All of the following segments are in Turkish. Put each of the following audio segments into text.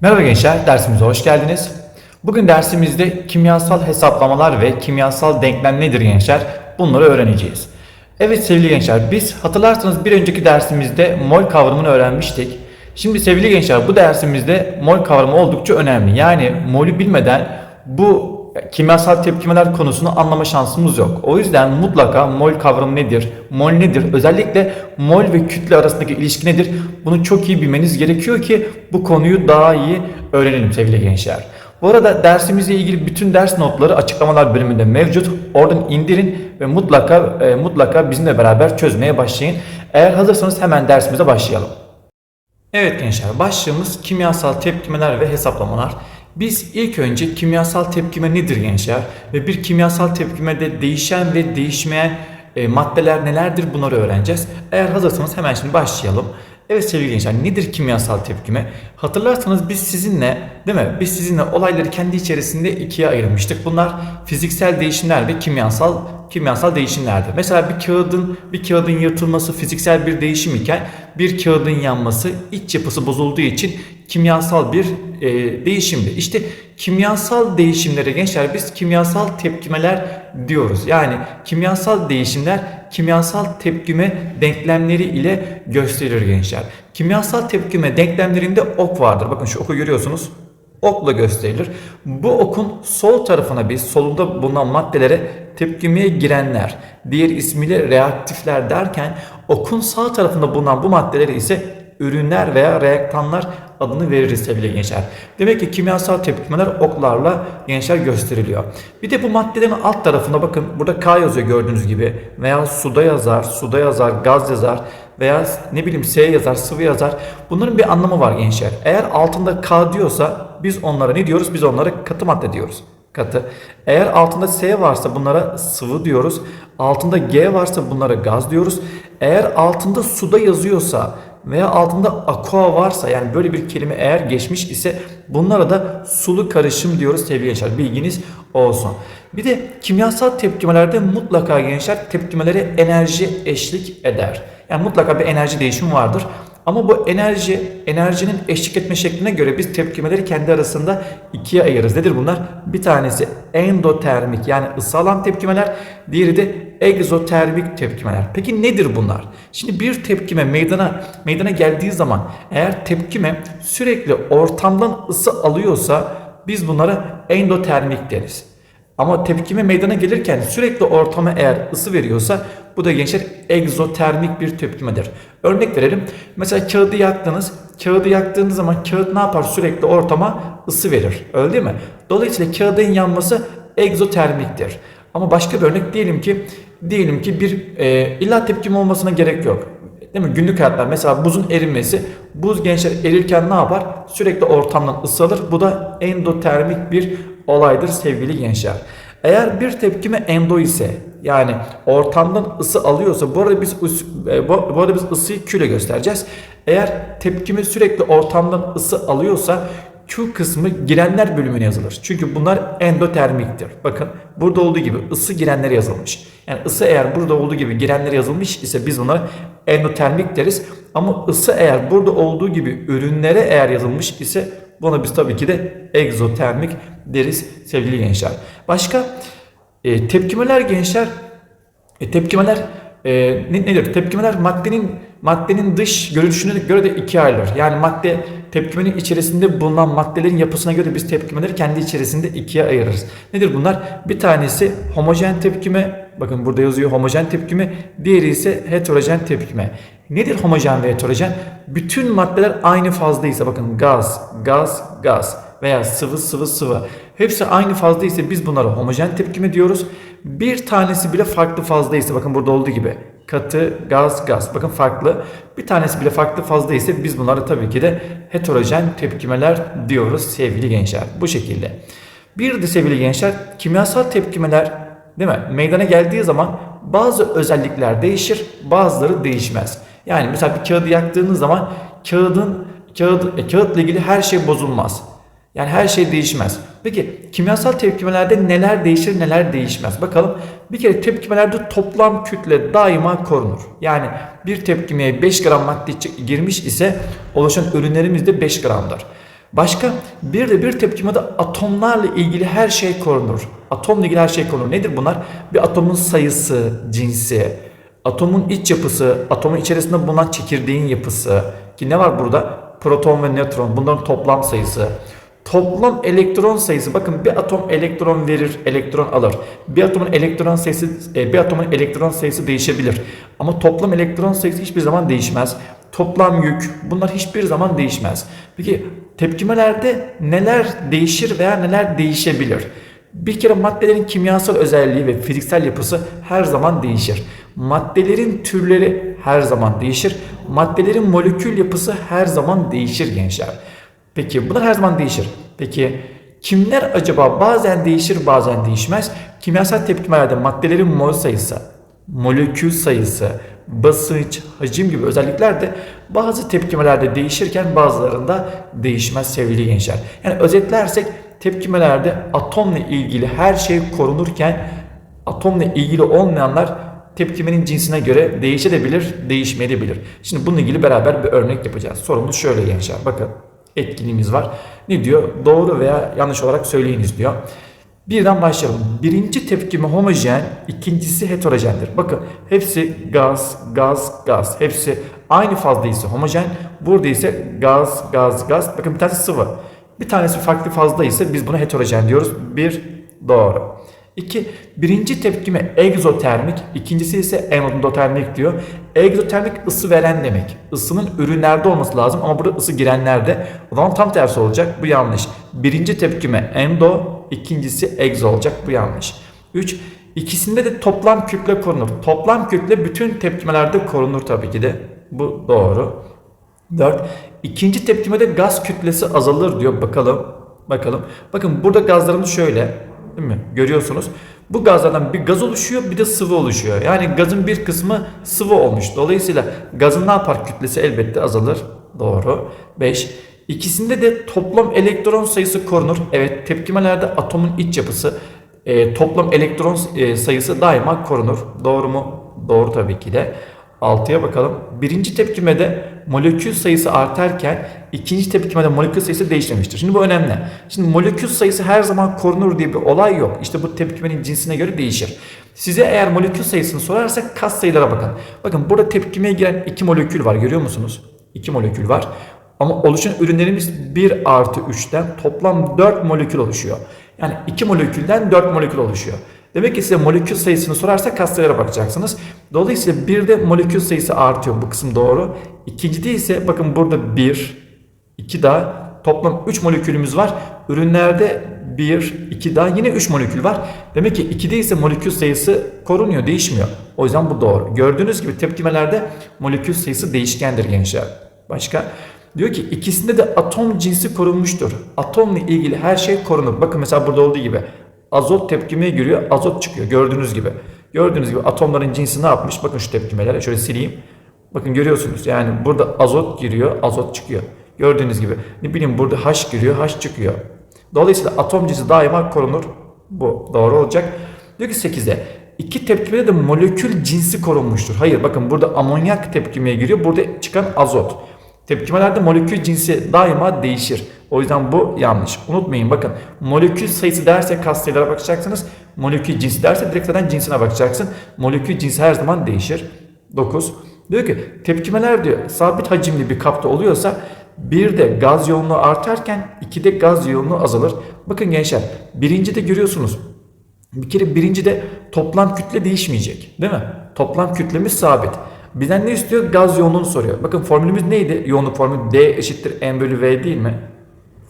Merhaba gençler, dersimize hoş geldiniz. Bugün dersimizde kimyasal hesaplamalar ve kimyasal denklem nedir gençler? Bunları öğreneceğiz. Evet sevgili gençler, biz hatırlarsanız bir önceki dersimizde mol kavramını öğrenmiştik. Şimdi sevgili gençler bu dersimizde mol kavramı oldukça önemli. Yani molü bilmeden bu kimyasal tepkimeler konusunu anlama şansımız yok. O yüzden mutlaka mol kavramı nedir, mol nedir, özellikle mol ve kütle arasındaki ilişki nedir bunu çok iyi bilmeniz gerekiyor ki bu konuyu daha iyi öğrenelim sevgili gençler. Bu arada dersimizle ilgili bütün ders notları açıklamalar bölümünde mevcut. Oradan indirin ve mutlaka e, mutlaka bizimle beraber çözmeye başlayın. Eğer hazırsanız hemen dersimize başlayalım. Evet gençler başlığımız kimyasal tepkimeler ve hesaplamalar. Biz ilk önce kimyasal tepkime nedir gençler ve bir kimyasal tepkimede değişen ve değişmeyen e, maddeler nelerdir bunları öğreneceğiz. Eğer hazırsanız hemen şimdi başlayalım. Evet sevgili gençler nedir kimyasal tepkime? Hatırlarsanız biz sizinle değil mi? Biz sizinle olayları kendi içerisinde ikiye ayırmıştık. Bunlar fiziksel değişimler ve kimyasal kimyasal değişimlerdir. Mesela bir kağıdın bir kağıdın yırtılması fiziksel bir değişim iken bir kağıdın yanması iç yapısı bozulduğu için kimyasal bir e, değişimdir. İşte kimyasal değişimlere gençler biz kimyasal tepkimeler diyoruz. Yani kimyasal değişimler kimyasal tepkime denklemleri ile gösterir gençler. Kimyasal tepkime denklemlerinde ok vardır. Bakın şu oku görüyorsunuz okla gösterilir. Bu okun sol tarafına biz solunda bulunan maddelere tepkimeye girenler, diğer ismiyle reaktifler derken okun sağ tarafında bulunan bu maddelere ise ürünler veya reaktanlar adını veririz sevgili gençler. Demek ki kimyasal tepkimeler oklarla gençler gösteriliyor. Bir de bu maddelerin alt tarafında bakın burada K yazıyor gördüğünüz gibi veya suda yazar, suda yazar, gaz yazar veya ne bileyim S yazar, sıvı yazar. Bunların bir anlamı var gençler. Eğer altında K diyorsa biz onlara ne diyoruz? Biz onlara katı madde diyoruz. Katı. Eğer altında S varsa bunlara sıvı diyoruz. Altında G varsa bunlara gaz diyoruz. Eğer altında suda yazıyorsa veya altında aqua varsa yani böyle bir kelime eğer geçmiş ise bunlara da sulu karışım diyoruz sevgili gençler. Bilginiz olsun. Bir de kimyasal tepkimelerde mutlaka gençler tepkimelere enerji eşlik eder. Yani mutlaka bir enerji değişimi vardır. Ama bu enerji, enerjinin eşlik etme şekline göre biz tepkimeleri kendi arasında ikiye ayırırız. Nedir bunlar? Bir tanesi endotermik yani ısı alan tepkimeler, diğeri de egzotermik tepkimeler. Peki nedir bunlar? Şimdi bir tepkime meydana meydana geldiği zaman eğer tepkime sürekli ortamdan ısı alıyorsa biz bunlara endotermik deriz. Ama tepkime meydana gelirken sürekli ortama eğer ısı veriyorsa bu da gençler egzotermik bir tepkimedir. Örnek verelim. Mesela kağıdı yaktınız. Kağıdı yaktığınız zaman kağıt ne yapar? Sürekli ortama ısı verir. Öyle değil mi? Dolayısıyla kağıdın yanması egzotermiktir. Ama başka bir örnek diyelim ki diyelim ki bir e, illa tepkime olmasına gerek yok. Değil mi? Günlük hayatlar mesela buzun erinmesi. Buz gençler erirken ne yapar? Sürekli ortamdan ısı alır. Bu da endotermik bir olaydır sevgili gençler. Eğer bir tepkime endo ise yani ortamdan ısı alıyorsa bu arada biz e, bu, arada biz ısıyı Q ile göstereceğiz. Eğer tepkime sürekli ortamdan ısı alıyorsa Q kısmı girenler bölümüne yazılır. Çünkü bunlar endotermiktir. Bakın burada olduğu gibi ısı girenlere yazılmış. Yani ısı eğer burada olduğu gibi girenlere yazılmış ise biz buna endotermik deriz. Ama ısı eğer burada olduğu gibi ürünlere eğer yazılmış ise buna biz tabii ki de egzotermik deriz sevgili gençler. Başka e, tepkimeler gençler e, tepkimeler e, ne, nedir? Tepkimeler maddenin maddenin dış görünüşüne göre de ikiye ayrılır. Yani madde tepkimenin içerisinde bulunan maddelerin yapısına göre biz tepkimeleri kendi içerisinde ikiye ayırırız. Nedir bunlar? Bir tanesi homojen tepkime. Bakın burada yazıyor homojen tepkime. Diğeri ise heterojen tepkime. Nedir homojen ve heterojen? Bütün maddeler aynı fazdaysa bakın gaz, gaz, gaz veya sıvı, sıvı, sıvı. Hepsi aynı fazdaysa biz bunlara homojen tepkime diyoruz. Bir tanesi bile farklı fazdaysa bakın burada olduğu gibi katı, gaz, gaz. Bakın farklı. Bir tanesi bile farklı fazla ise biz bunlara tabii ki de heterojen tepkimeler diyoruz sevgili gençler. Bu şekilde. Bir de sevgili gençler kimyasal tepkimeler değil mi? Meydana geldiği zaman bazı özellikler değişir, bazıları değişmez. Yani mesela bir kağıdı yaktığınız zaman kağıdın kağıt, e, kağıtla ilgili her şey bozulmaz. Yani her şey değişmez. Peki kimyasal tepkimelerde neler değişir neler değişmez? Bakalım bir kere tepkimelerde toplam kütle daima korunur. Yani bir tepkimeye 5 gram madde girmiş ise oluşan ürünlerimiz de 5 gramdır. Başka bir de bir tepkimede atomlarla ilgili her şey korunur. Atomla ilgili her şey korunur. Nedir bunlar? Bir atomun sayısı, cinsi, atomun iç yapısı, atomun içerisinde bulunan çekirdeğin yapısı. Ki ne var burada? Proton ve nötron. Bunların toplam sayısı. Toplam elektron sayısı bakın bir atom elektron verir, elektron alır. Bir atomun elektron sayısı e, bir atomun elektron sayısı değişebilir. Ama toplam elektron sayısı hiçbir zaman değişmez. Toplam yük bunlar hiçbir zaman değişmez. Peki tepkimelerde neler değişir veya neler değişebilir? Bir kere maddelerin kimyasal özelliği ve fiziksel yapısı her zaman değişir. Maddelerin türleri her zaman değişir. Maddelerin molekül yapısı her zaman değişir gençler. Peki bunlar her zaman değişir. Peki kimler acaba bazen değişir bazen değişmez? Kimyasal tepkimelerde maddelerin mol sayısı, molekül sayısı, basınç, hacim gibi özellikler de bazı tepkimelerde değişirken bazılarında değişmez sevgili gençler. Yani özetlersek tepkimelerde atomla ilgili her şey korunurken atomla ilgili olmayanlar tepkimenin cinsine göre değişebilir, değişmeyebilir. Şimdi bununla ilgili beraber bir örnek yapacağız. Sorumuz şöyle gençler. Bakın etkinliğimiz var. Ne diyor? Doğru veya yanlış olarak söyleyiniz diyor. Birden başlayalım. Birinci tepkime homojen, ikincisi heterojendir. Bakın hepsi gaz, gaz, gaz. Hepsi aynı fazda ise homojen. Burada ise gaz, gaz, gaz. Bakın bir tanesi sıvı. Bir tanesi farklı fazda ise biz buna heterojen diyoruz. Bir doğru. İki, birinci tepkime egzotermik, ikincisi ise endotermik diyor. Egzotermik ısı veren demek. Isının ürünlerde olması lazım ama burada ısı girenlerde. O zaman tam tersi olacak. Bu yanlış. Birinci tepkime endo, ikincisi egzo olacak. Bu yanlış. 3. İkisinde de toplam kütle korunur. Toplam kütle bütün tepkimelerde korunur tabii ki de. Bu doğru. 4. İkinci tepkimede gaz kütlesi azalır diyor. Bakalım. Bakalım. Bakın burada gazlarımız şöyle. Değil mi? Görüyorsunuz. Bu gazlardan bir gaz oluşuyor bir de sıvı oluşuyor. Yani gazın bir kısmı sıvı olmuş. Dolayısıyla gazın ne yapar? Kütlesi elbette azalır. Doğru. 5. İkisinde de toplam elektron sayısı korunur. Evet tepkimelerde atomun iç yapısı e, toplam elektron e, sayısı daima korunur. Doğru mu? Doğru tabii ki de. 6'ya bakalım. Birinci tepkimede molekül sayısı artarken ikinci tepkimede molekül sayısı değişmemiştir. Şimdi bu önemli. Şimdi molekül sayısı her zaman korunur diye bir olay yok. İşte bu tepkimenin cinsine göre değişir. Size eğer molekül sayısını sorarsak kas sayılara bakın. Bakın burada tepkimeye giren iki molekül var görüyor musunuz? İki molekül var. Ama oluşan ürünlerimiz 1 artı 3'ten toplam 4 molekül oluşuyor. Yani 2 molekülden 4 molekül oluşuyor. Demek ki size molekül sayısını sorarsa kastelere bakacaksınız. Dolayısıyla bir de molekül sayısı artıyor. Bu kısım doğru. İkincide ise bakın burada 1, 2 daha toplam 3 molekülümüz var. Ürünlerde 1, 2 daha yine 3 molekül var. Demek ki 2'de ise molekül sayısı korunuyor, değişmiyor. O yüzden bu doğru. Gördüğünüz gibi tepkimelerde molekül sayısı değişkendir gençler. Başka? Diyor ki ikisinde de atom cinsi korunmuştur. Atomla ilgili her şey korunur. Bakın mesela burada olduğu gibi azot tepkimeye giriyor, azot çıkıyor. Gördüğünüz gibi. Gördüğünüz gibi atomların cinsi ne yapmış? Bakın şu tepkimelere şöyle sileyim. Bakın görüyorsunuz yani burada azot giriyor, azot çıkıyor. Gördüğünüz gibi. Ne bileyim burada H giriyor, H çıkıyor. Dolayısıyla atom cinsi daima korunur. Bu doğru olacak. Diyor ki 8'de iki tepkimede de molekül cinsi korunmuştur. Hayır bakın burada amonyak tepkimeye giriyor. Burada çıkan azot. Tepkimelerde molekül cinsi daima değişir. O yüzden bu yanlış. Unutmayın bakın molekül sayısı derse kas sayılara bakacaksınız. Molekül cinsi derse direkt zaten cinsine bakacaksın. Molekül cinsi her zaman değişir. 9. Diyor ki tepkimeler diyor sabit hacimli bir kapta oluyorsa bir de gaz yoğunluğu artarken iki de gaz yoğunluğu azalır. Bakın gençler birinci de görüyorsunuz. Bir kere birinci de toplam kütle değişmeyecek. Değil mi? Toplam kütlemiz sabit. Bizden ne istiyor? Gaz yoğunluğunu soruyor. Bakın formülümüz neydi? Yoğunluk formülü D eşittir M bölü V değil mi?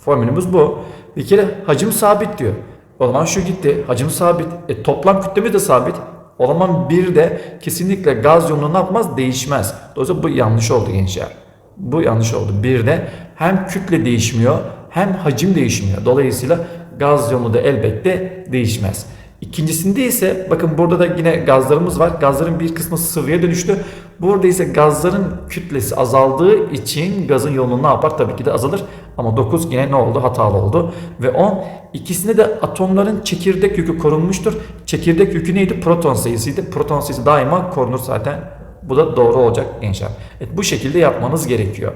Formülümüz bu. Bir kere hacim sabit diyor. O zaman şu gitti. Hacim sabit. E, toplam kütlemiz de sabit. O zaman bir de kesinlikle gaz yoğunluğu ne yapmaz? Değişmez. Dolayısıyla bu yanlış oldu gençler. Bu yanlış oldu. Bir de hem kütle değişmiyor hem hacim değişmiyor. Dolayısıyla gaz yoğunluğu da elbette değişmez. İkincisinde ise bakın burada da yine gazlarımız var. Gazların bir kısmı sıvıya dönüştü. Burada ise gazların kütlesi azaldığı için gazın yoğunluğu ne yapar? Tabii ki de azalır. Ama 9 yine ne oldu? Hatalı oldu. Ve 10 ikisinde de atomların çekirdek yükü korunmuştur. Çekirdek yükü neydi? Proton sayısıydı. Proton sayısı daima korunur zaten. Bu da doğru olacak gençler. Evet, bu şekilde yapmanız gerekiyor.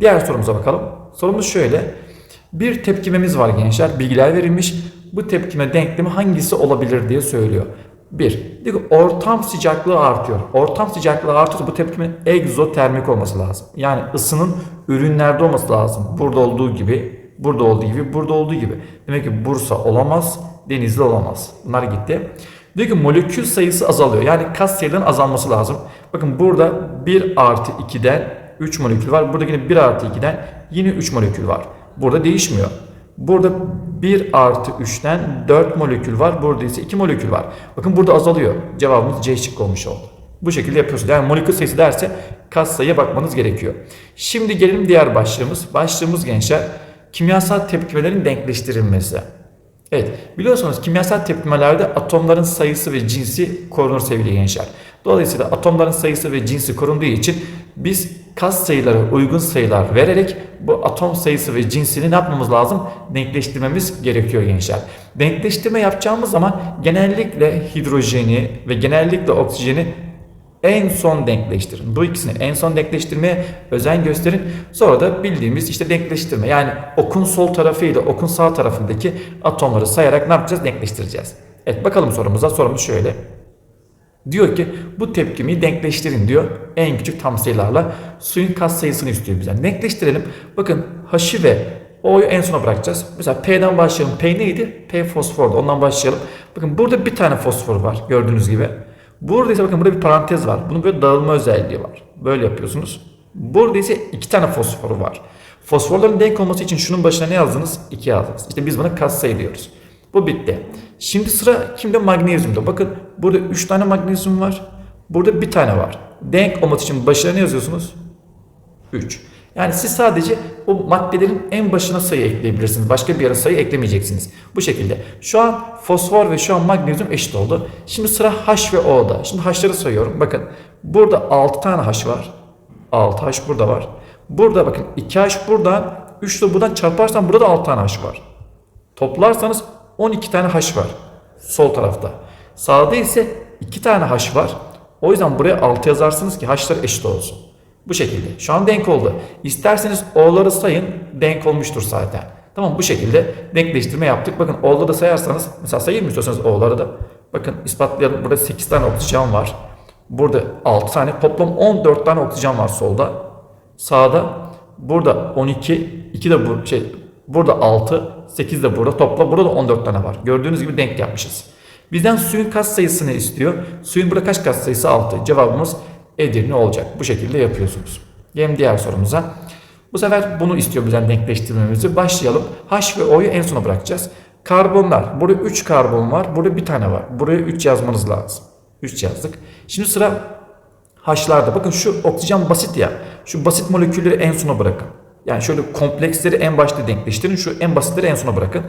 Diğer sorumuza bakalım. Sorumuz şöyle. Bir tepkimemiz var gençler. Bilgiler verilmiş. Bu tepkime denklemi hangisi olabilir diye söylüyor. Bir, diyor ki ortam sıcaklığı artıyor. Ortam sıcaklığı artıyorsa bu tepkimin egzotermik olması lazım. Yani ısının ürünlerde olması lazım. Burada olduğu gibi, burada olduğu gibi, burada olduğu gibi. Demek ki Bursa olamaz, Denizli olamaz. Bunlar gitti. Diyor ki molekül sayısı azalıyor. Yani kas sayılarının azalması lazım. Bakın burada 1 artı 2'den 3 molekül var. Burada yine 1 artı 2'den yine 3 molekül var. Burada değişmiyor. Burada 1 artı 3'ten 4 molekül var. Burada ise 2 molekül var. Bakın burada azalıyor. Cevabımız C şıkkı olmuş oldu. Bu şekilde yapıyorsunuz. Yani molekül sayısı derse kas sayıya bakmanız gerekiyor. Şimdi gelelim diğer başlığımız. Başlığımız gençler kimyasal tepkimelerin denkleştirilmesi. Evet biliyorsunuz kimyasal tepkimelerde atomların sayısı ve cinsi korunur sevgili gençler. Dolayısıyla atomların sayısı ve cinsi korunduğu için biz kas sayıları uygun sayılar vererek bu atom sayısı ve cinsini ne yapmamız lazım? Denkleştirmemiz gerekiyor gençler. Denkleştirme yapacağımız zaman genellikle hidrojeni ve genellikle oksijeni en son denkleştirin. Bu ikisini en son denkleştirmeye özen gösterin. Sonra da bildiğimiz işte denkleştirme. Yani okun sol tarafı ile okun sağ tarafındaki atomları sayarak ne yapacağız? Denkleştireceğiz. Evet bakalım sorumuza. Sorumuz şöyle. Diyor ki bu tepkimi denkleştirin diyor. En küçük tam sayılarla suyun kat sayısını istiyor bizden. Denkleştirelim. Bakın H'ı ve O'yu en sona bırakacağız. Mesela P'den başlayalım. P neydi? P fosfordu. Ondan başlayalım. Bakın burada bir tane fosfor var gördüğünüz gibi. Burada ise bakın burada bir parantez var. Bunun böyle dağılma özelliği var. Böyle yapıyorsunuz. Burada ise iki tane fosforu var. Fosforların denk olması için şunun başına ne yazdınız? 2 yazdınız. İşte biz buna katsayı diyoruz. Bu bitti. Şimdi sıra kimde? Magnezyumda. Bakın burada 3 tane magnezyum var. Burada bir tane var. Denk olması için başına ne yazıyorsunuz? 3. Yani siz sadece o maddelerin en başına sayı ekleyebilirsiniz. Başka bir yere sayı eklemeyeceksiniz. Bu şekilde. Şu an fosfor ve şu an magnezyum eşit oldu. Şimdi sıra H ve O'da. Şimdi H'ları sayıyorum. Bakın burada 6 tane H var. 6 H burada var. Burada bakın 2 H buradan 3 de buradan çarparsam burada da 6 tane H var. Toplarsanız 12 tane H var. Sol tarafta. Sağda ise 2 tane H var. O yüzden buraya 6 yazarsınız ki H'lar eşit olsun. Bu şekilde. Şu an denk oldu. İsterseniz O'ları sayın. Denk olmuştur zaten. Tamam bu şekilde denkleştirme yaptık. Bakın O'ları sayarsanız mesela sayayım mı istiyorsanız O'ları da. Bakın ispatlayalım. Burada 8 tane oksijen var. Burada 6 tane. Toplam 14 tane oksijen var solda. Sağda. Burada 12. 2 de bu şey. Burada 6. 8 de burada. Toplam burada da 14 tane var. Gördüğünüz gibi denk yapmışız. Bizden suyun kat sayısını istiyor. Suyun burada kaç kat sayısı 6. Cevabımız Edirne olacak. Bu şekilde yapıyorsunuz. Gelelim diğer sorumuza. Bu sefer bunu istiyor bizden denkleştirmemizi. Başlayalım. H ve O'yu en sona bırakacağız. Karbonlar. Burada 3 karbon var. Burada bir tane var. Buraya 3 yazmanız lazım. 3 yazdık. Şimdi sıra H'larda. Bakın şu oksijen basit ya. Şu basit molekülleri en sona bırakın. Yani şöyle kompleksleri en başta denkleştirin. Şu en basitleri en sona bırakın.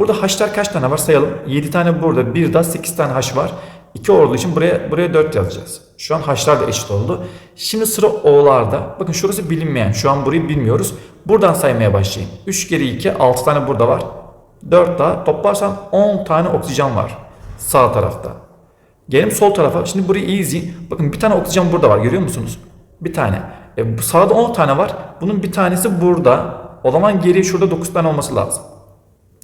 Burada H'lar kaç tane var sayalım. 7 tane burada. Bir daha 8 tane H var. 2 olduğu için buraya buraya 4 yazacağız. Şu an H'lar da eşit oldu. Şimdi sıra O'larda. Bakın şurası bilinmeyen. Şu an burayı bilmiyoruz. Buradan saymaya başlayın. 3 kere 2 6 tane burada var. 4 daha toplarsam 10 tane oksijen var. Sağ tarafta. Gelelim sol tarafa. Şimdi burayı iyi izleyin. Bakın bir tane oksijen burada var. Görüyor musunuz? Bir tane. E, sağda 10 tane var. Bunun bir tanesi burada. O zaman geriye şurada 9 tane olması lazım.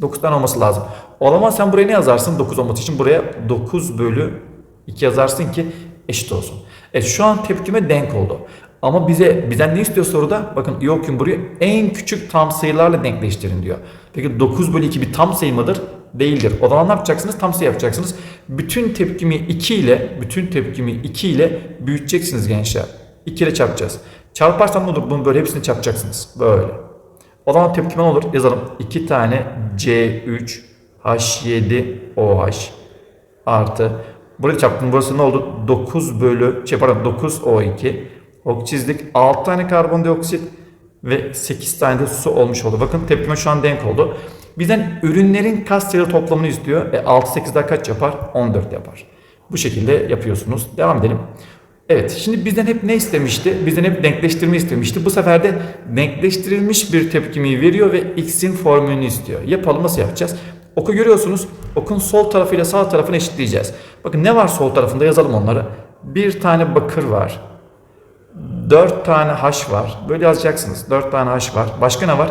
9 tane olması lazım. O zaman sen buraya ne yazarsın 9 olması için? Buraya 9 bölü 2 yazarsın ki eşit olsun. Evet şu an tepkime denk oldu. Ama bize bizden ne istiyor soruda? Bakın iyi okuyun burayı. En küçük tam sayılarla denkleştirin diyor. Peki 9 bölü 2 bir tam sayı mıdır? Değildir. O zaman ne yapacaksınız? Tam sayı yapacaksınız. Bütün tepkimi 2 ile bütün tepkimi 2 ile büyüteceksiniz gençler. 2 ile çarpacağız. Çarparsam ne olur? Bunu böyle hepsini çarpacaksınız. Böyle. O zaman tepkime olur? Yazalım. 2 tane C3 H7OH artı Burayı çarptım. Burası ne oldu? 9 bölü şey pardon 9 O2 ok çizdik. 6 tane karbondioksit ve 8 tane de su olmuş oldu. Bakın tepkime şu an denk oldu. Bizden ürünlerin kas sayılı toplamını istiyor. E 6 8 daha kaç yapar? 14 yapar. Bu şekilde yapıyorsunuz. Devam edelim. Evet şimdi bizden hep ne istemişti? Bizden hep denkleştirme istemişti. Bu sefer de denkleştirilmiş bir tepkimi veriyor ve x'in formülünü istiyor. Yapalım nasıl yapacağız? Oku görüyorsunuz. Okun sol tarafıyla sağ tarafını eşitleyeceğiz. Bakın ne var sol tarafında yazalım onları. Bir tane bakır var. Dört tane haş var. Böyle yazacaksınız. Dört tane haş var. Başka ne var?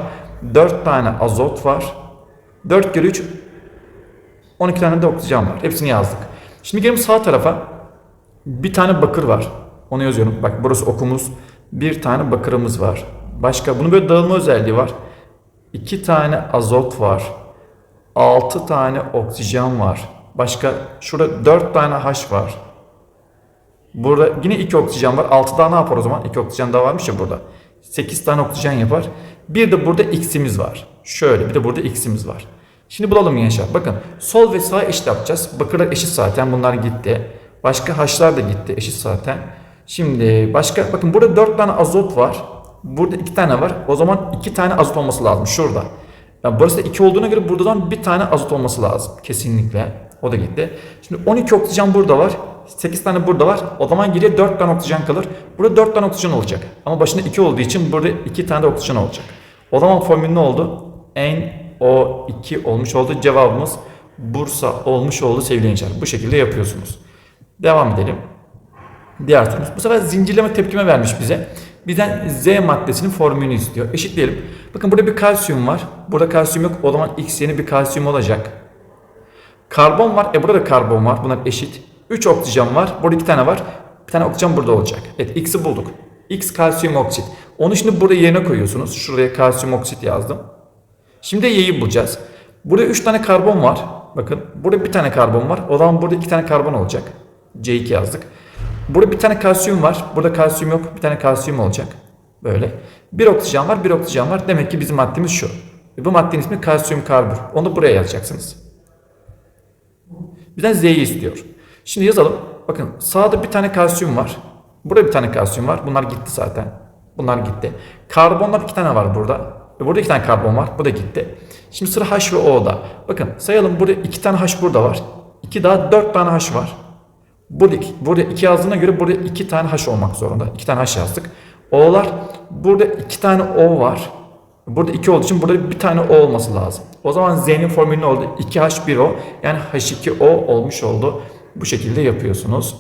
4 tane azot var. 4 kere 3 12 tane de oksijen var. Hepsini yazdık. Şimdi gelin sağ tarafa bir tane bakır var. Onu yazıyorum. Bak burası okumuz. Bir tane bakırımız var. Başka bunun böyle dağılma özelliği var. 2 tane azot var. 6 tane oksijen var. Başka şurada 4 tane H var. Burada yine 2 oksijen var. 6 daha ne yapar o zaman? 2 oksijen daha varmış ya burada. 8 tane oksijen yapar. Bir de burada X'imiz var. Şöyle bir de burada X'imiz var. Şimdi bulalım gençler. Bakın sol ve sağ eşit yapacağız. Bakırlar eşit zaten. Bunlar gitti. Başka H'lar da gitti. Eşit zaten. Şimdi başka bakın burada 4 tane azot var. Burada 2 tane var. O zaman 2 tane azot olması lazım. Şurada. Yani burası da 2 olduğuna göre buradan bir tane azot olması lazım. Kesinlikle. O da gitti. Şimdi 12 oksijen burada var. 8 tane burada var. O zaman geriye 4 tane oksijen kalır. Burada 4 tane oksijen olacak. Ama başında 2 olduğu için burada 2 tane de oksijen olacak. O zaman formül ne oldu? NO2 olmuş oldu. Cevabımız Bursa olmuş oldu sevgili gençler. Bu şekilde yapıyorsunuz. Devam edelim. Diğer sorumuz. Bu sefer zincirleme tepkime vermiş bize. Bizden Z maddesinin formülünü istiyor. Eşitleyelim. Bakın burada bir kalsiyum var. Burada kalsiyum yok. O zaman X yeni bir kalsiyum olacak. Karbon var. E burada da karbon var. Bunlar eşit. 3 oksijen var. Burada 2 tane var. Bir tane oksijen burada olacak. Evet X'i bulduk. X kalsiyum oksit. Onu şimdi burada yerine koyuyorsunuz. Şuraya kalsiyum oksit yazdım. Şimdi Y'yi bulacağız. Burada 3 tane karbon var. Bakın burada bir tane karbon var. O zaman burada 2 tane karbon olacak. C2 yazdık. Burada bir tane kalsiyum var. Burada kalsiyum yok. Bir tane kalsiyum olacak. Böyle. Bir oksijen var, bir oksijen var. Demek ki bizim maddemiz şu. Bu maddenin ismi kalsiyum karbür. Onu buraya yazacaksınız. Bizden Z'yi istiyor. Şimdi yazalım. Bakın sağda bir tane kalsiyum var. Burada bir tane kalsiyum var. Bunlar gitti zaten. Bunlar gitti. Karbonlar iki tane var burada. Ve Burada iki tane karbon var. Bu da gitti. Şimdi sıra H ve O'da. Bakın sayalım burada iki tane H burada var. İki daha dört tane H var. Burada iki, burada yazdığına göre burada iki tane H olmak zorunda. İki tane H yazdık. O'lar burada iki tane O var. Burada 2 olduğu için burada bir tane O olması lazım. O zaman Z'nin formülü ne oldu? 2H1O yani H2O olmuş oldu. Bu şekilde yapıyorsunuz.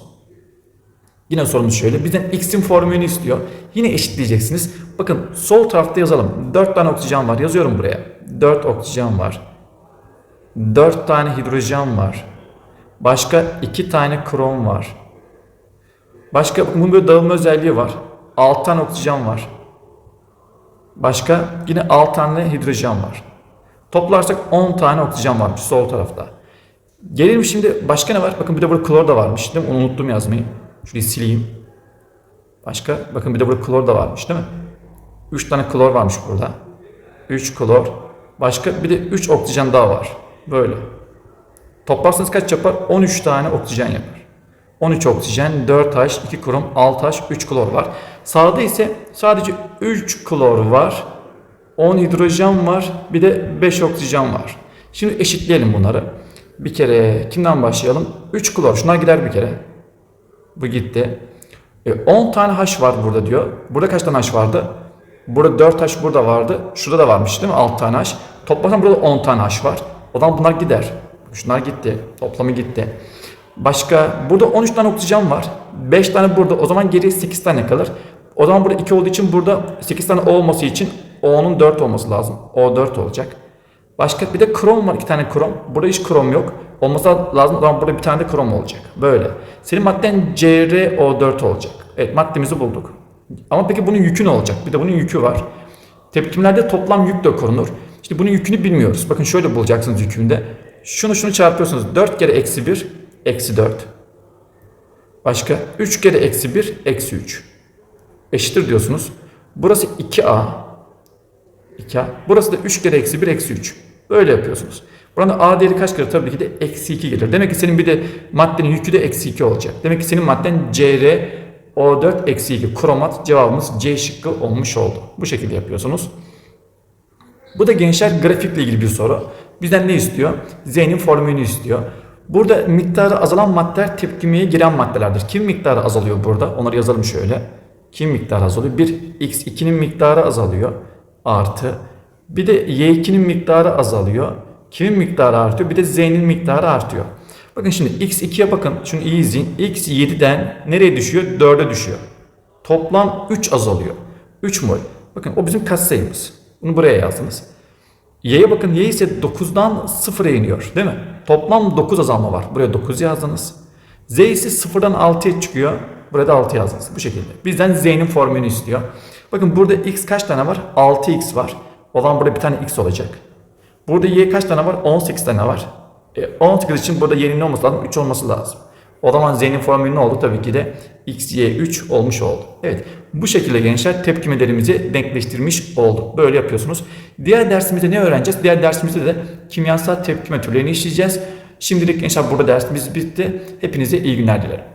Yine sorumuz şöyle. Bizden X'in formülünü istiyor. Yine eşitleyeceksiniz. Bakın sol tarafta yazalım. 4 tane oksijen var. Yazıyorum buraya. 4 oksijen var. 4 tane hidrojen var. Başka 2 tane krom var. Başka bunun böyle dağılma özelliği var. 6 tane oksijen var. Başka yine 6 tane hidrojen var. Toplarsak 10 tane oksijen varmış sol tarafta. Gelelim şimdi başka ne var? Bakın bir de burada klor da varmış değil mi? Onu unuttum yazmayı. Şurayı sileyim. Başka? Bakın bir de burada klor da varmış değil mi? 3 tane klor varmış burada. 3 klor. Başka bir de 3 oksijen daha var. Böyle. Toplarsanız kaç yapar? 13 tane oksijen yapar. 13 oksijen, 4H, 2 krom, 6H, 3 klor var. Sağda ise sadece 3 klor var. 10 hidrojen var. Bir de 5 oksijen var. Şimdi eşitleyelim bunları. Bir kere kimden başlayalım? 3 klor. Şunlar gider bir kere. Bu gitti. E, 10 tane H var burada diyor. Burada kaç tane H vardı? Burada 4 H burada vardı. Şurada da varmış değil mi? 6 tane H. Toplasam burada 10 tane H var. O zaman bunlar gider. Şunlar gitti. Toplamı gitti. Başka burada 13 tane oksijen var. 5 tane burada. O zaman geriye 8 tane kalır. O zaman burada 2 olduğu için burada 8 tane olması için O'nun 4 olması lazım. O 4 olacak. Başka bir de krom var. 2 tane krom. Burada hiç krom yok. Olması lazım. O zaman burada bir tane de krom olacak. Böyle. Senin madden CrO4 olacak. Evet maddemizi bulduk. Ama peki bunun yükü ne olacak? Bir de bunun yükü var. Tepkimlerde toplam yük de korunur. İşte bunun yükünü bilmiyoruz. Bakın şöyle bulacaksınız yükünde. Şunu şunu çarpıyorsunuz. 4 kere eksi 1 eksi 4. Başka 3 kere eksi 1 eksi 3. Eşittir diyorsunuz. Burası 2A. 2A. Burası da 3 kere eksi 1 eksi 3. Böyle yapıyorsunuz. Burada A değeri kaç gelir? Tabii ki de eksi 2 gelir. Demek ki senin bir de maddenin yükü de eksi 2 olacak. Demek ki senin madden Cr O4 eksi 2 kromat cevabımız C şıkkı olmuş oldu. Bu şekilde yapıyorsunuz. Bu da gençler grafikle ilgili bir soru. Bizden ne istiyor? Z'nin formülünü istiyor. Burada miktarı azalan maddeler tepkimeye giren maddelerdir. Kim miktarı azalıyor burada? Onları yazalım şöyle. Kim miktarı azalıyor? Bir X2'nin miktarı azalıyor. Artı. Bir de Y2'nin miktarı azalıyor. Kimin miktarı artıyor? Bir de Z'nin miktarı artıyor. Bakın şimdi X2'ye bakın. Şunu iyi izleyin. X 7'den nereye düşüyor? 4'e düşüyor. Toplam 3 azalıyor. 3 mol. Bakın o bizim katsayımız. Bunu buraya yazdınız. Y'ye bakın Y ise 9'dan 0'a iniyor değil mi? Toplam 9 azalma var. Buraya 9 yazdınız. Z ise 0'dan 6'ya çıkıyor. Burada 6 yazdınız. Bu şekilde. Bizden Z'nin formülünü istiyor. Bakın burada X kaç tane var? 6X var. O zaman burada bir tane X olacak. Burada Y kaç tane var? 18 tane var. E, 18 için burada Y'nin ne olması lazım? 3 olması lazım. O zaman Z'nin formülü ne oldu? Tabii ki de X, Y 3 olmuş oldu. Evet. Bu şekilde gençler tepkimelerimizi denkleştirmiş olduk. Böyle yapıyorsunuz. Diğer dersimizde ne öğreneceğiz? Diğer dersimizde de kimyasal tepkime türlerini işleyeceğiz. Şimdilik gençler burada dersimiz bitti. Hepinize iyi günler dilerim.